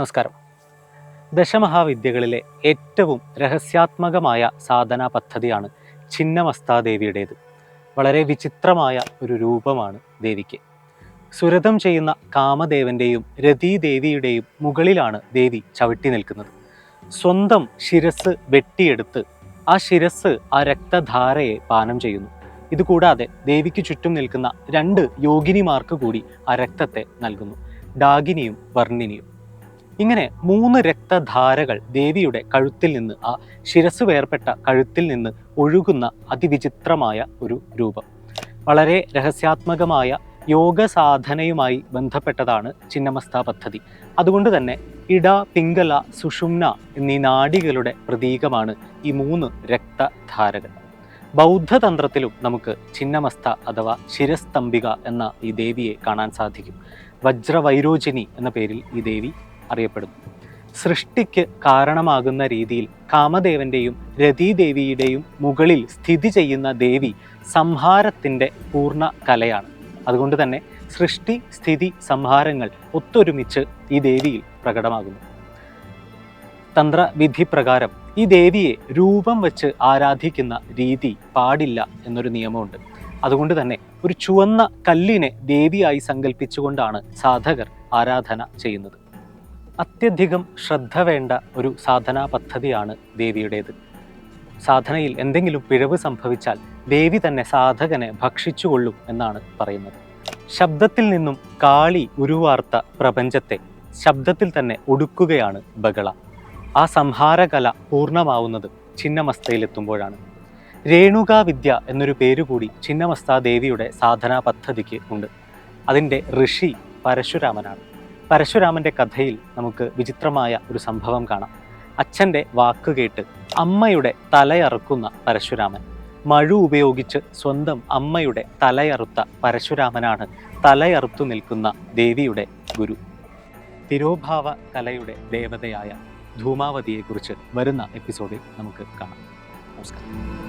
നമസ്കാരം. ദശമഹാവിദ്യകളിലെ ഏറ്റവും രഹസ്യാത്മകമായ സാധന പദ്ധതിയാണ് ഛിന്നമസ്താദേവിയുടേത് വളരെ വിചിത്രമായ ഒരു രൂപമാണ് ദേവിക്ക്. സുരതം ചെയ്യുന്ന കാമദേവന്റെയും രതീദേവിയുടെയും മുകളിലാണ് ദേവി ചവിട്ടി നിൽക്കുന്നത്. സ്വന്തം ശിരസ് വെട്ടിയെടുത്ത് ആ ശിരസ് ആ രക്തധാരയെ പാനം ചെയ്യുന്നു. ഇതുകൂടാതെ ദേവിക്ക് ചുറ്റും നിൽക്കുന്ന രണ്ട് യോഗിനിമാർക്ക് കൂടി ആ രക്തത്തെ നൽകുന്നു. ഡാഗിനിയും വർണിനിയും ഇങ്ങനെ മൂന്ന് രക്തധാരകൾ ദേവിയുടെ കഴുത്തിൽ നിന്ന് ആ ശിരസ് വേർപെട്ട കഴുത്തിൽ നിന്ന് ഒഴുകുന്ന അതിവിചിത്രമായ ഒരു രൂപം. വളരെ രഹസ്യാത്മകമായ യോഗ സാധനയുമായി ബന്ധപ്പെട്ടതാണ് ചിന്നമസ്ത പദ്ധതി. അതുകൊണ്ട് തന്നെ ഇട പിംഗല സുഷുമ്ന എന്നീ നാഡികളുടെ പ്രതീകമാണ് ഈ മൂന്ന് രക്തധാരകൾ. ബൗദ്ധതന്ത്രത്തിലും നമുക്ക് ചിന്നമസ്ത അഥവാ ശിരസ്തംബിക എന്ന ഈ ദേവിയെ കാണാൻ സാധിക്കും. വജ്രവൈരോചിനി എന്ന പേരിൽ ഈ ദേവി അറിയപ്പെടുന്നു. സൃഷ്ടിക്ക് കാരണമാകുന്ന രീതിയിൽ കാമദേവന്റെയും രതീദേവിയുടെയും മുകളിൽ സ്ഥിതി ചെയ്യുന്ന ദേവി സംഹാരത്തിന്റെ പൂർണ കലയാണ്. അതുകൊണ്ട് തന്നെ സൃഷ്ടി സ്ഥിതി സംഹാരങ്ങൾ ഒത്തൊരുമിച്ച് ഈ ദേവിയിൽ പ്രകടമാകുന്നു. തന്ത്രവിധി പ്രകാരം ഈ ദേവിയെ രൂപം വെച്ച് ആരാധിക്കുന്ന രീതി പാടില്ല എന്നൊരു നിയമമുണ്ട്. അതുകൊണ്ട് തന്നെ ഒരു ചുവന്ന കല്ലിനെ ദേവിയായി സങ്കല്പിച്ചുകൊണ്ടാണ് സാധകർ ആരാധന ചെയ്യുന്നത്. അത്യധികം ശ്രദ്ധ വേണ്ട ഒരു സാധനാ പദ്ധതിയാണ് ദേവിയുടേത്. സാധനയിൽ എന്തെങ്കിലും പിഴവ് സംഭവിച്ചാൽ ദേവി തന്നെ സാധകനെ ഭക്ഷിച്ചുകൊള്ളും എന്നാണ് പറയുന്നത്. ശബ്ദത്തിൽ നിന്നും കാളി ഉരുവാർത്ത പ്രപഞ്ചത്തെ ശബ്ദത്തിൽ തന്നെ ഒടുക്കുകയാണ് ബഗള ആ സംഹാരകല പൂർണമാവുന്നത് ചിന്നമസ്തയിലെത്തുമ്പോഴാണ് രേണുകാ വിദ്യ എന്നൊരു പേരുകൂടി ചിന്നമസ്ത ദേവിയുടെ സാധനാ പദ്ധതിക്ക് ഉണ്ട്. അതിന്റെ ഋഷി പരശുരാമനാണ്. പരശുരാമന്റെ കഥയിൽ നമുക്ക് വിചിത്രമായ ഒരു സംഭവം കാണാം. അച്ഛന്റെ വാക്കുകേട്ട് അമ്മയുടെ തലയറുക്കുന്ന പരശുരാമൻ. മഴു ഉപയോഗിച്ച് സ്വന്തം അമ്മയുടെ തലയറുത്ത പരശുരാമനാണ് തലയറുത്തു നിൽക്കുന്ന ദേവിയുടെ ഗുരു. തിരോഭാവ കലയുടെ ദേവതയായ ധൂമാവതിയെക്കുറിച്ച് വരുന്ന എപ്പിസോഡിൽ നമുക്ക് കാണാം. നമസ്കാരം.